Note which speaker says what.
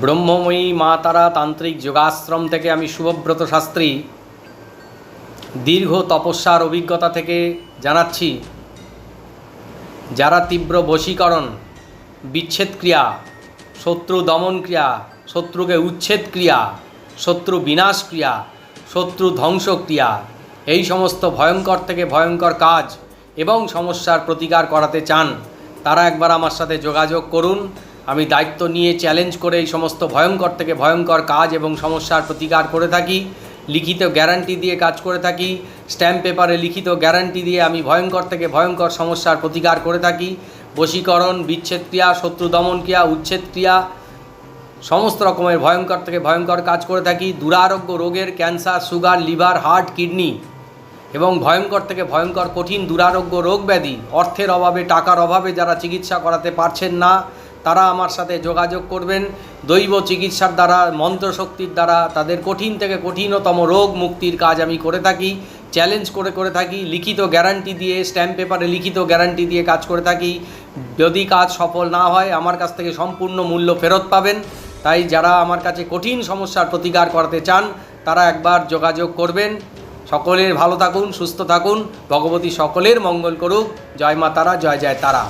Speaker 1: ব্রহ্মময়ী মা তারা তান্ত্রিক যোগাশ্রম থেকে আমি শুভব্রত শাস্ত্রী দীর্ঘ তপস্যার অভিজ্ঞতা থেকে জানাচ্ছি, যারা তীব্র বশীকরণ, বিচ্ছেদ ক্রিয়া, শত্রু দমন ক্রিয়া, শত্রুকে উচ্ছেদ ক্রিয়া, শত্রু বিনাশ ক্রিয়া, শত্রু ধ্বংস ক্রিয়া, এই সমস্ত ভয়ঙ্কর থেকে ভয়ঙ্কর কাজ এবং সমস্যার প্রতিকার করাতে চান, তারা একবার আমার সাথে যোগাযোগ করুন। আমি দায়িত্ব নিয়ে চ্যালেঞ্জ করে এই সমস্ত ভয়ঙ্কর থেকে ভয়ঙ্কর কাজ এবং সমস্যার প্রতিকার করে থাকি, লিখিত গ্যারান্টি দিয়ে কাজ করে থাকি স্ট্যাম্প পেপারে লিখিত গ্যারান্টি দিয়ে আমি ভয়ঙ্কর থেকে ভয়ঙ্কর সমস্যার প্রতিকার করে থাকি, বশীকরণ, বিচ্ছেদ ক্রিয়া, শত্রু দমন ক্রিয়া, উচ্ছেদ ক্রিয়া, সমস্ত রকমের ভয়ঙ্কর থেকে ভয়ঙ্কর কাজ করে থাকি, দুরারোগ্য রোগের cancer sugar liver heart kidney এবং ভয়ঙ্কর থেকে ভয়ঙ্কর কঠিন দুরারোগ্য রোগ ব্যাধি, অর্থের অভাবে, টাকার অভাবে যারা চিকিৎসা করাতে পারছেন না তারা আমার সাথে যোগাযোগ করবেন। দৈব চিকিৎসার দ্বারা, মন্ত্রশক্তির দ্বারা, তাদের কঠিন থেকে কঠিনতম রোগ মুক্তির কাজ আমি করে থাকি চ্যালেঞ্জ করে করে থাকি, লিখিত গ্যারান্টি দিয়ে স্ট্যাম্প পেপারে লিখিত গ্যারান্টি দিয়ে কাজ করে থাকি। যদি কাজ সফল না হয়, আমার কাছ থেকে সম্পূর্ণ মূল্য ফেরত পাবেন। তাই যারা আমার কাছে কঠিন সমস্যার প্রতিকার করাতে চান, তারা একবার যোগাযোগ করবেন। সকলের ভালো থাকুন, সুস্থ থাকুন। ভগবতী সকলের মঙ্গল করুক। জয় মা তারা, জয় জয় তারা।